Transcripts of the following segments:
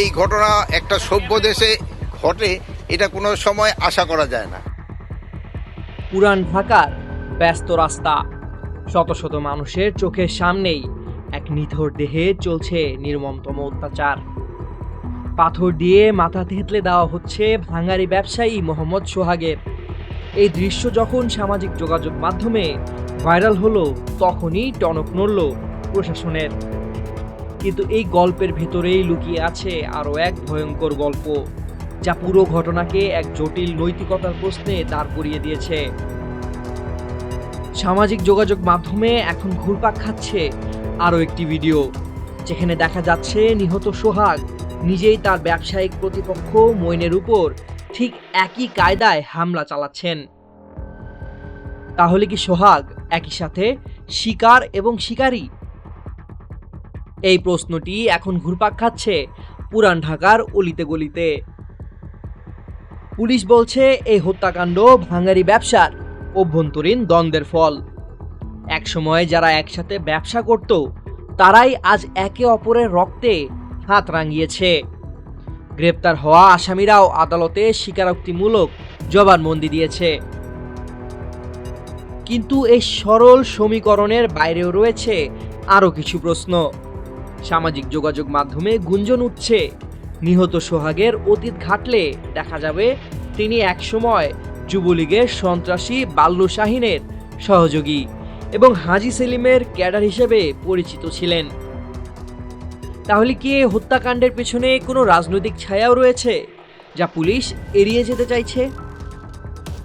এই ঘটনা একটা সভ্য দেশে ঘটে, এটা কোনো সময় আশা করা যায় না। পুরান ঢাকার ব্যস্ত রাস্তা, শত শত মানুষের চোখের সামনেই এক নিথর দেহে চলছে নির্মমতম অত্যাচার। পাথর দিয়ে মাথা থেতলে দেওয়া হচ্ছে ভাঙারি ব্যবসায়ী মোহাম্মদ সোহাগের। এই দৃশ্য যখন সামাজিক যোগাযোগ মাধ্যমে ভাইরাল হলো, তখনই টনক নড়ল প্রশাসনের। কিন্তু এই গল্পের ভেতরেই লুকিয়ে আছে আরও এক ভয়ঙ্কর গল্প, যা পুরো ঘটনাকে এক জটিল নৈতিকতার প্রশ্নে দাঁড় করিয়ে দিয়েছে। সামাজিক যোগাযোগ মাধ্যমে এখন ঘুরপাক খাচ্ছে আরও একটি ভিডিও, যেখানে দেখা যাচ্ছে নিহত সোহাগ নিজেই তার ব্যবসায়িক প্রতিপক্ষ মইনের উপর ঠিক একই কায়দায় হামলা চালাচ্ছেন। তাহলে কি সোহাগ একই সাথে শিকার এবং শিকারী এই প্রশ্নটি এখন ঘুরপাক খাচ্ছে পুরান ঢাকার অলিতে গলিতে। পুলিশ বলছে, এই হত্যাকাণ্ড ভাঙারি ব্যবসার অভ্যন্তরীণ দ্বন্দ্বের ফল। একসময় যারা একসাথে ব্যবসা করত, তারাই আজ একে অপরের রক্তে হাত রাঙিয়েছে। গ্রেপ্তার হওয়া আসামিরাও আদালতে স্বীকারোক্তিমূলক জবানবন্দি দিয়েছে। কিন্তু এই সরল সমীকরণের বাইরেও রয়েছে আরও কিছু প্রশ্ন। সামাজিক যোগাযোগ মাধ্যমে গুঞ্জন উঠছে। নিহত সোহাগের অতীত ঘাটলে দেখা যাবে তিনি একসময় যুবলীগের সন্ত্রাসী বাল্লু শাহিনের সহযোগী এবং হাজি সেলিমের ক্যাডার হিসেবে পরিচিত ছিলেন। তাহলে কি হত্যাকাণ্ডের পেছনে কোনো রাজনৈতিক ছায়াও রয়েছে, যা পুলিশ এড়িয়ে যেতে চাইছে?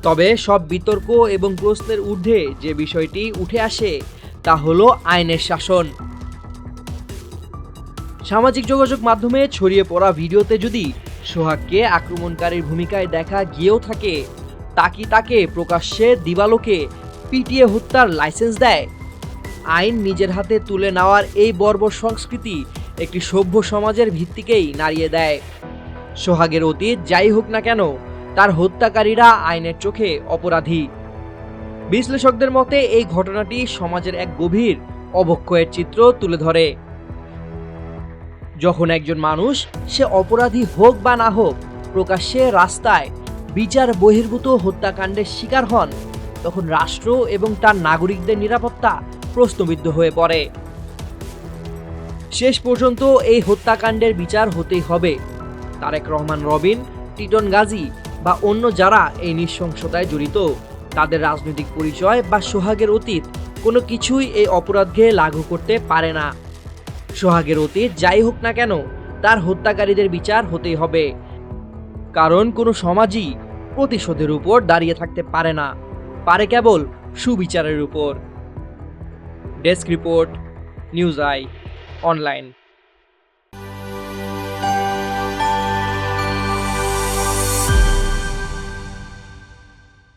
তবে সব বিতর্ক এবং প্রশ্নের ঊর্ধ্বে যে বিষয়টি উঠে আসে, তা হলো আইনের শাসন। সামাজিক যোগাযোগ মাধ্যমে ছড়িয়ে পড়া ভিডিওতে যদি সোহাগকে আক্রমণকারীর ভূমিকায় দেখা গিয়েও থাকে তাকি তাকে প্রকাশ্যে দিবালোকে পিটিয়ে হত্যার লাইসেন্স দেয়? আইন নিজের হাতে তুলে নেওয়ার এই বর্বর সংস্কৃতি একটি সভ্য সমাজের ভিত্তিকেই নাড়িয়ে দেয়। সোহাগের অতীত যাই হোক না কেন, তার হত্যাকারীরা আইনের চোখে অপরাধী। বিশ্লেষকদের মতে, এই ঘটনাটি সমাজের এক গভীর অবক্ষয়ের চিত্র তুলে ধরে। যখন একজন মানুষ, সে অপরাধী হোক বা না হোক, প্রকাশ্যে রাস্তায় বিচার বহির্ভূত হত্যাকাণ্ডের শিকার হন, তখন রাষ্ট্র এবং তার নাগরিকদের নিরাপত্তা প্রশ্নবিদ্ধ হয়ে পড়ে। শেষ পর্যন্ত এই হত্যাকাণ্ডের বিচার হতেই হবে। তারেক রহমান, রবিন, টিটন গাজী বা অন্য যারা এই নৃশংসতায় জড়িত, তাদের রাজনৈতিক পরিচয় বা সোহাগের অতীত কোনো কিছুই এই অপরাধকে লাগু করতে পারে না। সোহাগের অতীত যাই হোক না কেন, তার হত্যাকারীদের বিচার হতেই হবে। কারণ কোনো সমাজই প্রতিশোধের উপর দাঁড়িয়ে থাকতে পারে না। পারে কেবল সুবিচারের উপর। Desk report, news eye, online.